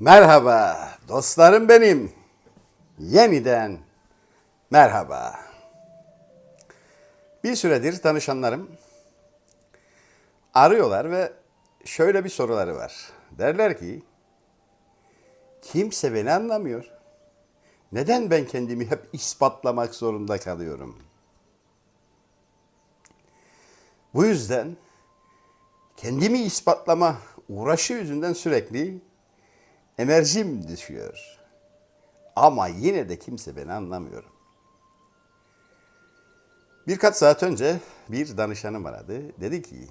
Merhaba dostlarım benim. Yeniden merhaba. Bir süredir tanışanlarım arıyorlar ve şöyle bir soruları var. Derler ki kimse beni anlamıyor. Neden ben kendimi hep ispatlamak zorunda kalıyorum? Bu yüzden kendimi ispatlama uğraşı yüzünden sürekli enerjim düşüyor. Ama yine de kimse beni anlamıyor. Birkaç saat önce bir danışanım aradı. Dedi ki,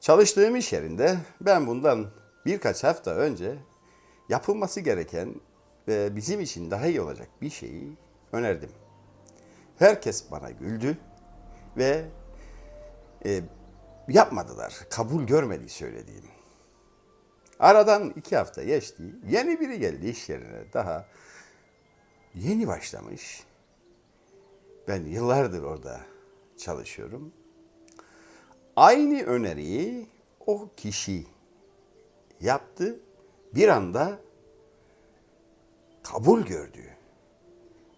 çalıştığım iş yerinde ben bundan birkaç hafta önce yapılması gereken ve bizim için daha iyi olacak bir şeyi önerdim. Herkes bana güldü ve e, yapmadılar. Kabul görmedi söylediğim. Aradan iki hafta geçti. Yeni biri geldi iş yerine. Daha yeni başlamış. Ben yıllardır orada çalışıyorum. Aynı öneriyi o kişi yaptı. Bir anda kabul gördü.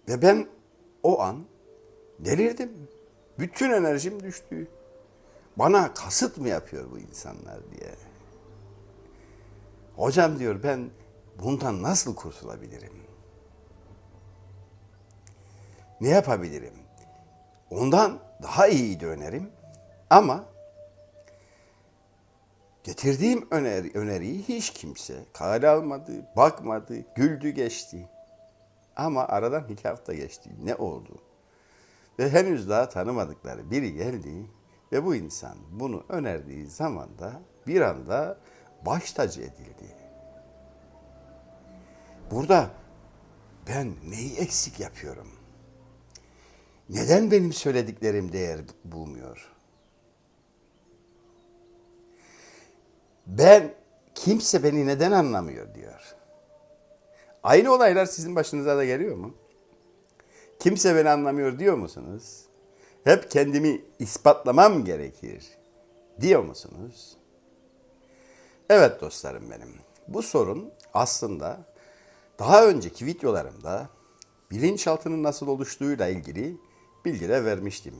Ve ben o an delirdim. Bütün enerjim düştü. Bana kasıt mı yapıyor bu insanlar diye. Hocam diyor ben bundan nasıl kurtulabilirim? Ne yapabilirim? Ondan daha iyi önerim ama getirdiğim öneri, öneriyi hiç kimse kale almadı, bakmadı, güldü geçti. Ama aradan iki hafta geçti. Ne oldu? Ve henüz daha tanımadıkları biri geldi ve bu insan bunu önerdiği zaman da bir anda baş tacı edildi. Burada ben neyi eksik yapıyorum? Neden benim söylediklerim değer bulmuyor? Ben kimse beni neden anlamıyor diyor. Aynı olaylar sizin başınıza da geliyor mu? Kimse beni anlamıyor diyor musunuz? Hep kendimi ispatlamam gerekir diyor musunuz? Evet dostlarım benim. Bu sorun aslında daha önceki videolarımda bilinçaltının nasıl oluştuğuyla ilgili bilgiler vermiştim.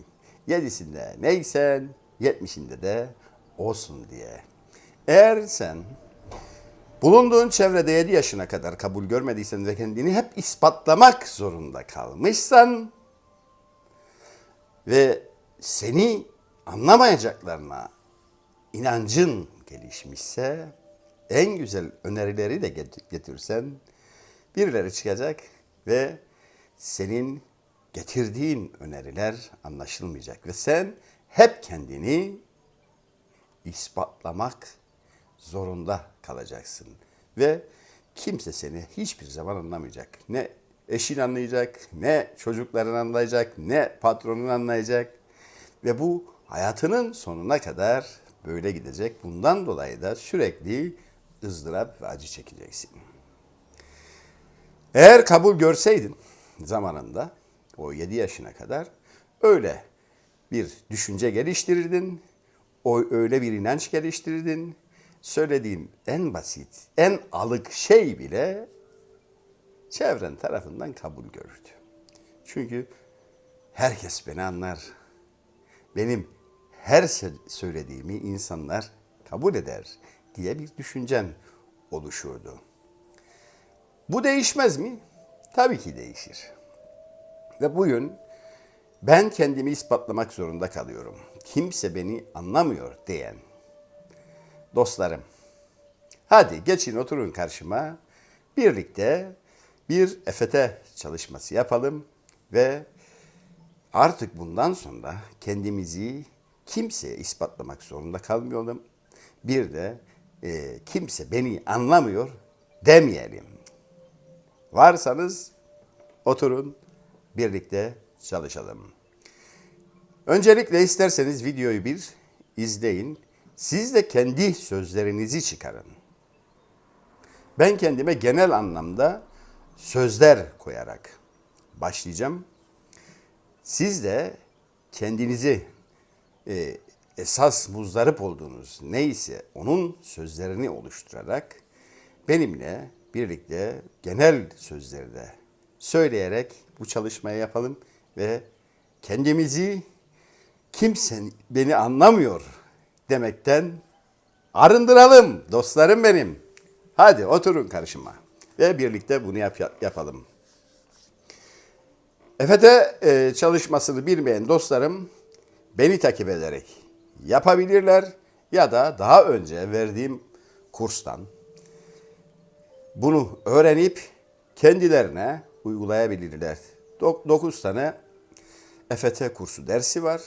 Yedisinde neysen, yetmişinde de olsun diye. Eğer sen bulunduğun çevrede 7 yaşına kadar kabul görmediysen ve kendini hep ispatlamak zorunda kalmışsan ve seni anlamayacaklarına inancın gelişmişse en güzel önerileri de get- getirsen birileri çıkacak ve senin getirdiğin öneriler anlaşılmayacak ve sen hep kendini ispatlamak zorunda kalacaksın ve kimse seni hiçbir zaman anlamayacak. Ne eşin anlayacak, ne çocukların anlayacak, ne patronun anlayacak ve bu hayatının sonuna kadar böyle gidecek. Bundan dolayı da sürekli ızdırap ve acı çekeceksin. Eğer kabul görseydin zamanında o 7 yaşına kadar öyle bir düşünce geliştirirdin. O öyle bir inanç geliştirirdin. Söylediğin en basit, en alık şey bile çevren tarafından kabul görürdü. Çünkü herkes beni anlar. Benim her sö- söylediğimi insanlar kabul eder diye bir düşüncen oluşurdu. Bu değişmez mi? Tabii ki değişir. Ve bugün ben kendimi ispatlamak zorunda kalıyorum. Kimse beni anlamıyor diyen dostlarım. Hadi geçin oturun karşıma. Birlikte bir EFT çalışması yapalım ve artık bundan sonra kendimizi kimseye ispatlamak zorunda kalmayalım. Bir de e, kimse beni anlamıyor demeyelim. Varsanız oturun birlikte çalışalım. Öncelikle isterseniz videoyu bir izleyin. Siz de kendi sözlerinizi çıkarın. Ben kendime genel anlamda sözler koyarak başlayacağım. Siz de kendinizi e, esas muzdarip olduğunuz neyse onun sözlerini oluşturarak benimle birlikte genel sözlerde söyleyerek bu çalışmayı yapalım ve kendimizi kimse beni anlamıyor demekten arındıralım dostlarım benim. Hadi oturun karşıma ve birlikte bunu yap, yapalım. EFT e, çalışmasını bilmeyen dostlarım beni takip ederek yapabilirler ya da daha önce verdiğim kurstan bunu öğrenip kendilerine uygulayabilirler. 9 tane EFT kursu dersi var.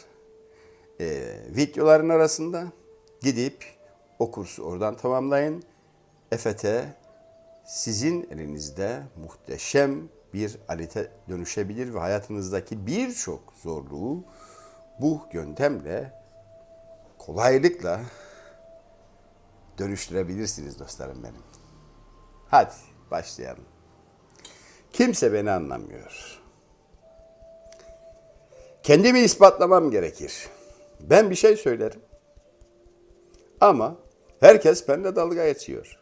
Ee, videoların arasında gidip o kursu oradan tamamlayın. EFT sizin elinizde muhteşem bir alete dönüşebilir ve hayatınızdaki birçok zorluğu bu yöntemle kolaylıkla dönüştürebilirsiniz dostlarım benim. Hadi başlayalım. Kimse beni anlamıyor. Kendimi ispatlamam gerekir. Ben bir şey söylerim. Ama herkes benimle dalga geçiyor.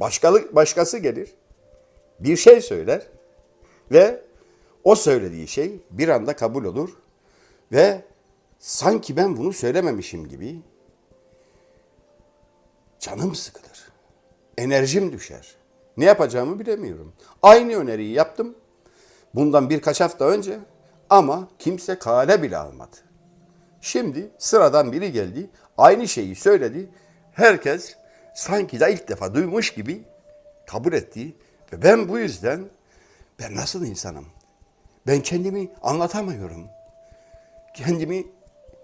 Başkalı, başkası gelir, bir şey söyler ve o söylediği şey bir anda kabul olur ve sanki ben bunu söylememişim gibi canım sıkılır. Enerjim düşer. Ne yapacağımı bilemiyorum. Aynı öneriyi yaptım bundan birkaç hafta önce ama kimse kale bile almadı. Şimdi sıradan biri geldi, aynı şeyi söyledi. Herkes sanki de ilk defa duymuş gibi kabul etti. Ve ben bu yüzden ben nasıl insanım? Ben kendimi anlatamıyorum. Kendimi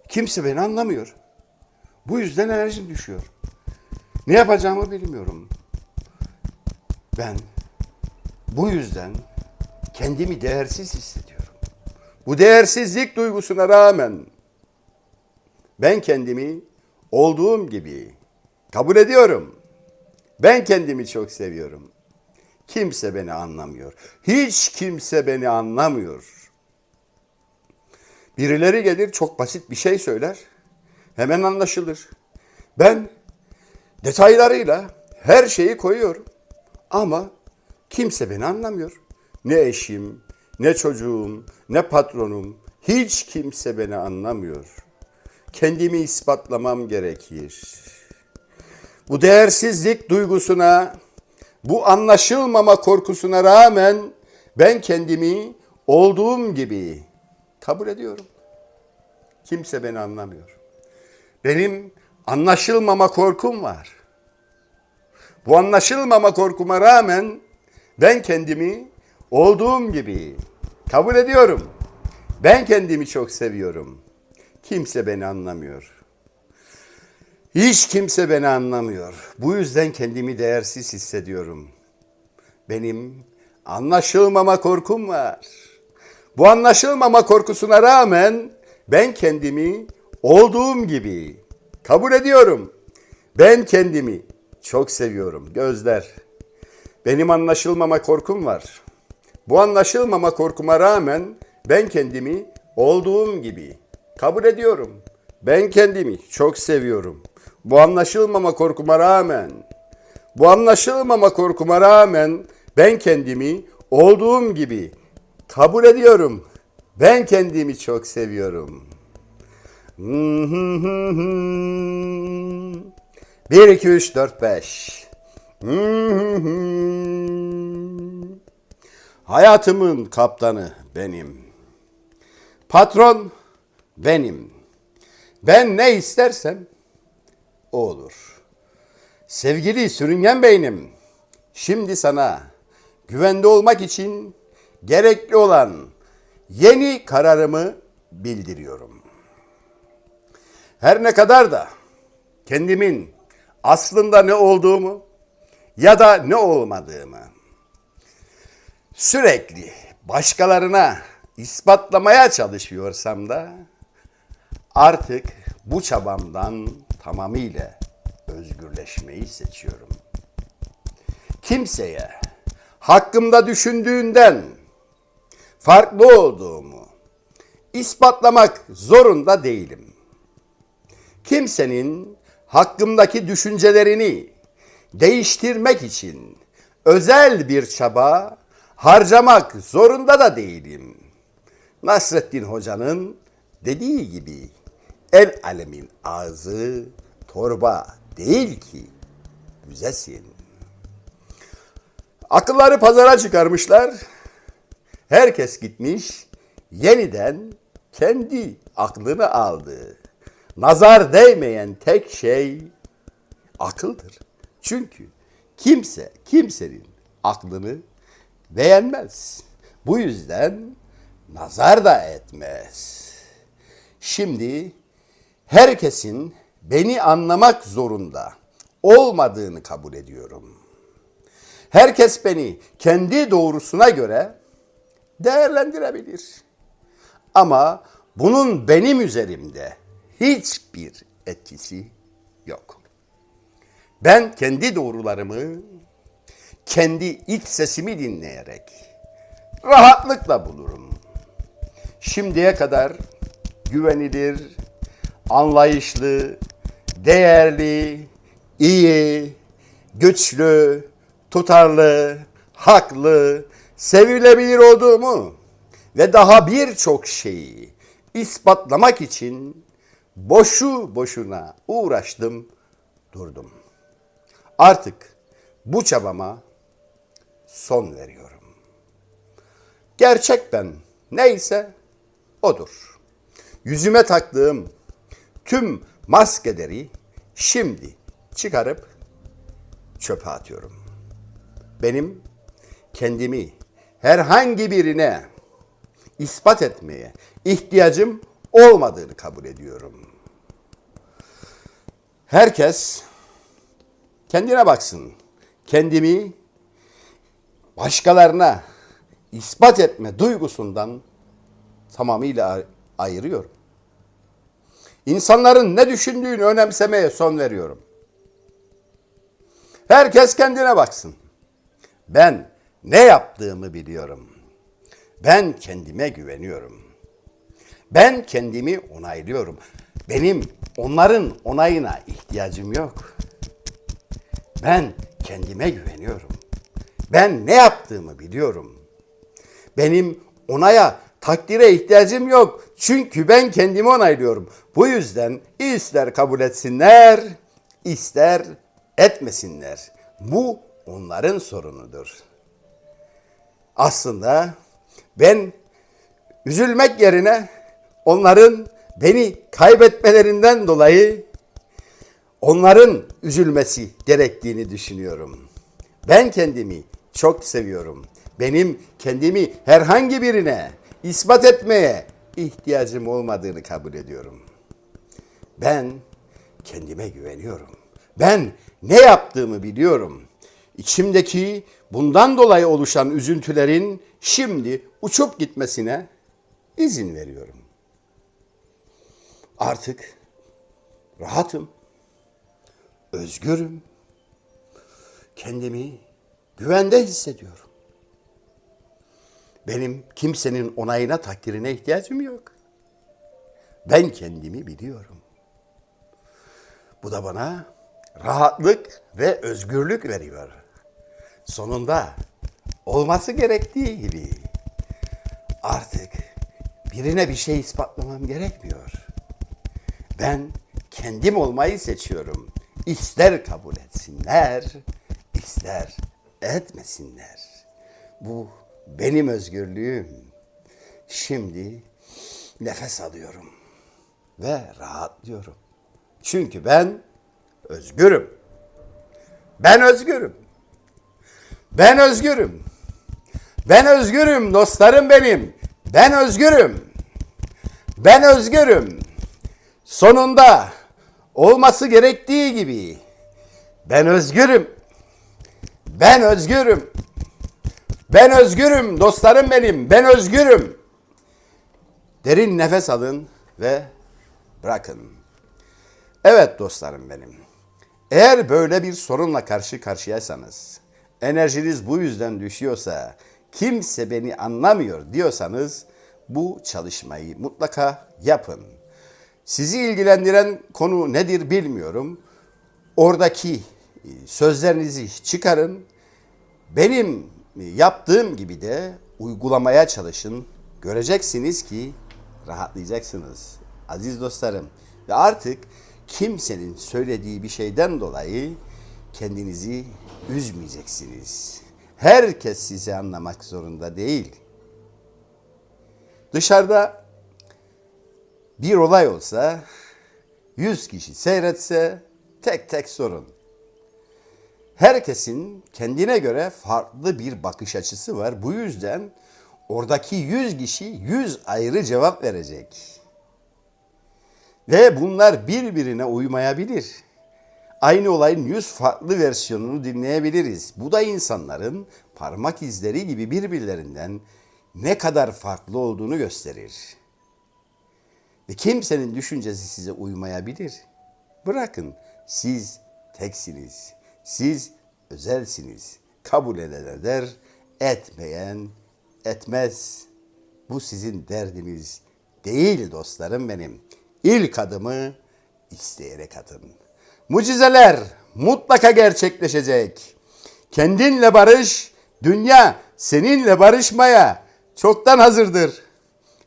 kimse beni anlamıyor. Bu yüzden enerjim düşüyor. Ne yapacağımı bilmiyorum. Ben bu yüzden kendimi değersiz hissediyorum. Bu değersizlik duygusuna rağmen ben kendimi olduğum gibi kabul ediyorum. Ben kendimi çok seviyorum. Kimse beni anlamıyor. Hiç kimse beni anlamıyor. Birileri gelir çok basit bir şey söyler. Hemen anlaşılır. Ben detaylarıyla her şeyi koyuyorum. Ama kimse beni anlamıyor. Ne eşim, ne çocuğum, ne patronum, hiç kimse beni anlamıyor. Kendimi ispatlamam gerekir. Bu değersizlik duygusuna, bu anlaşılmama korkusuna rağmen ben kendimi olduğum gibi kabul ediyorum. Kimse beni anlamıyor. Benim anlaşılmama korkum var. Bu anlaşılmama korkuma rağmen ben kendimi olduğum gibi kabul ediyorum. Ben kendimi çok seviyorum. Kimse beni anlamıyor. Hiç kimse beni anlamıyor. Bu yüzden kendimi değersiz hissediyorum. Benim anlaşılmama korkum var. Bu anlaşılmama korkusuna rağmen ben kendimi olduğum gibi kabul ediyorum. Ben kendimi çok seviyorum. Gözler. Benim anlaşılmama korkum var. Bu anlaşılmama korkuma rağmen ben kendimi olduğum gibi kabul ediyorum. Ben kendimi çok seviyorum. Bu anlaşılmama korkuma rağmen, bu anlaşılmama korkuma rağmen ben kendimi olduğum gibi kabul ediyorum. Ben kendimi çok seviyorum. 1 2 3 4 5 Hayatımın kaptanı benim. Patron benim. Ben ne istersem o olur. Sevgili sürüngen beynim, şimdi sana güvende olmak için gerekli olan yeni kararımı bildiriyorum. Her ne kadar da kendimin aslında ne olduğumu ya da ne olmadığımı sürekli başkalarına ispatlamaya çalışıyorsam da artık bu çabamdan tamamıyla özgürleşmeyi seçiyorum. Kimseye hakkımda düşündüğünden farklı olduğumu ispatlamak zorunda değilim. Kimsenin hakkımdaki düşüncelerini değiştirmek için özel bir çaba harcamak zorunda da değilim. Nasrettin Hoca'nın dediği gibi el alemin ağzı torba değil ki müzesin. Akılları pazara çıkarmışlar. Herkes gitmiş, yeniden kendi aklını aldı. Nazar değmeyen tek şey akıldır. Çünkü kimse kimsenin aklını beğenmez. Bu yüzden nazar da etmez. Şimdi herkesin beni anlamak zorunda olmadığını kabul ediyorum. Herkes beni kendi doğrusuna göre değerlendirebilir. Ama bunun benim üzerimde hiçbir etkisi yok. Ben kendi doğrularımı, kendi iç sesimi dinleyerek rahatlıkla bulurum. Şimdiye kadar güvenilir, anlayışlı, değerli, iyi, güçlü, tutarlı, haklı, sevilebilir olduğumu ve daha birçok şeyi ispatlamak için boşu boşuna uğraştım, durdum. Artık bu çabama son veriyorum. Gerçek ben neyse odur. Yüzüme taktığım tüm maskeleri şimdi çıkarıp çöpe atıyorum. Benim kendimi herhangi birine ispat etmeye ihtiyacım olmadığını kabul ediyorum. Herkes kendine baksın. Kendimi başkalarına ispat etme duygusundan tamamıyla ay- ayırıyorum. İnsanların ne düşündüğünü önemsemeye son veriyorum. Herkes kendine baksın. Ben ne yaptığımı biliyorum. Ben kendime güveniyorum. Ben kendimi onaylıyorum. Benim onların onayına ihtiyacım yok. Ben kendime güveniyorum. Ben ne yaptığımı biliyorum. Benim onaya, takdire ihtiyacım yok. Çünkü ben kendimi onaylıyorum. Bu yüzden ister kabul etsinler, ister etmesinler. Bu onların sorunudur. Aslında ben üzülmek yerine onların beni kaybetmelerinden dolayı onların üzülmesi gerektiğini düşünüyorum. Ben kendimi çok seviyorum. Benim kendimi herhangi birine ispat etmeye ihtiyacım olmadığını kabul ediyorum. Ben kendime güveniyorum. Ben ne yaptığımı biliyorum. İçimdeki bundan dolayı oluşan üzüntülerin şimdi uçup gitmesine izin veriyorum. Artık rahatım, özgürüm, kendimi güvende hissediyorum. Benim kimsenin onayına, takdirine ihtiyacım yok. Ben kendimi biliyorum. Bu da bana rahatlık ve özgürlük veriyor. Sonunda olması gerektiği gibi artık birine bir şey ispatlamam gerekmiyor. Ben kendim olmayı seçiyorum. İster kabul etsinler, ister etmesinler. Bu benim özgürlüğüm. Şimdi nefes alıyorum ve rahatlıyorum. Çünkü ben özgürüm. Ben özgürüm. Ben özgürüm. Ben özgürüm dostlarım benim. Ben özgürüm. Ben özgürüm. Sonunda olması gerektiği gibi ben özgürüm. Ben özgürüm. Ben özgürüm dostlarım benim. Ben özgürüm. Derin nefes alın ve bırakın. Evet dostlarım benim. Eğer böyle bir sorunla karşı karşıyaysanız, enerjiniz bu yüzden düşüyorsa, kimse beni anlamıyor diyorsanız bu çalışmayı mutlaka yapın. Sizi ilgilendiren konu nedir bilmiyorum. Oradaki e, sözlerinizi çıkarın. Benim yaptığım gibi de uygulamaya çalışın. Göreceksiniz ki rahatlayacaksınız. Aziz dostlarım ve artık kimsenin söylediği bir şeyden dolayı kendinizi üzmeyeceksiniz. Herkes sizi anlamak zorunda değil. Dışarıda bir olay olsa 100 kişi seyretse tek tek sorun. Herkesin kendine göre farklı bir bakış açısı var. Bu yüzden oradaki 100 kişi 100 ayrı cevap verecek. Ve bunlar birbirine uymayabilir. Aynı olayın 100 farklı versiyonunu dinleyebiliriz. Bu da insanların parmak izleri gibi birbirlerinden ne kadar farklı olduğunu gösterir. Ve kimsenin düşüncesi size uymayabilir. Bırakın siz teksiniz. Siz özelsiniz. Kabul eden eder, etmeyen etmez. Bu sizin derdiniz değil dostlarım benim. İlk adımı isteyerek atın. Mucizeler mutlaka gerçekleşecek. Kendinle barış, dünya seninle barışmaya çoktan hazırdır.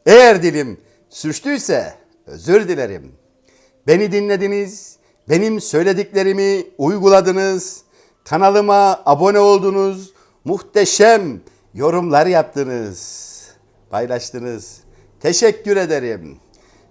Eğer dilim suçluysa özür dilerim. Beni dinlediniz, benim söylediklerimi uyguladınız, kanalıma abone oldunuz, muhteşem yorumlar yaptınız, paylaştınız. Teşekkür ederim.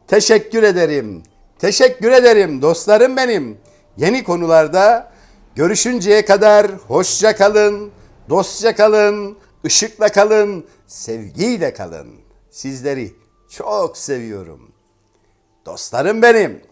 Teşekkür ederim. Teşekkür ederim dostlarım benim. Yeni konularda görüşünceye kadar hoşça kalın, dostça kalın, ışıkla kalın, sevgiyle kalın. Sizleri çok seviyorum. Dostlarım benim.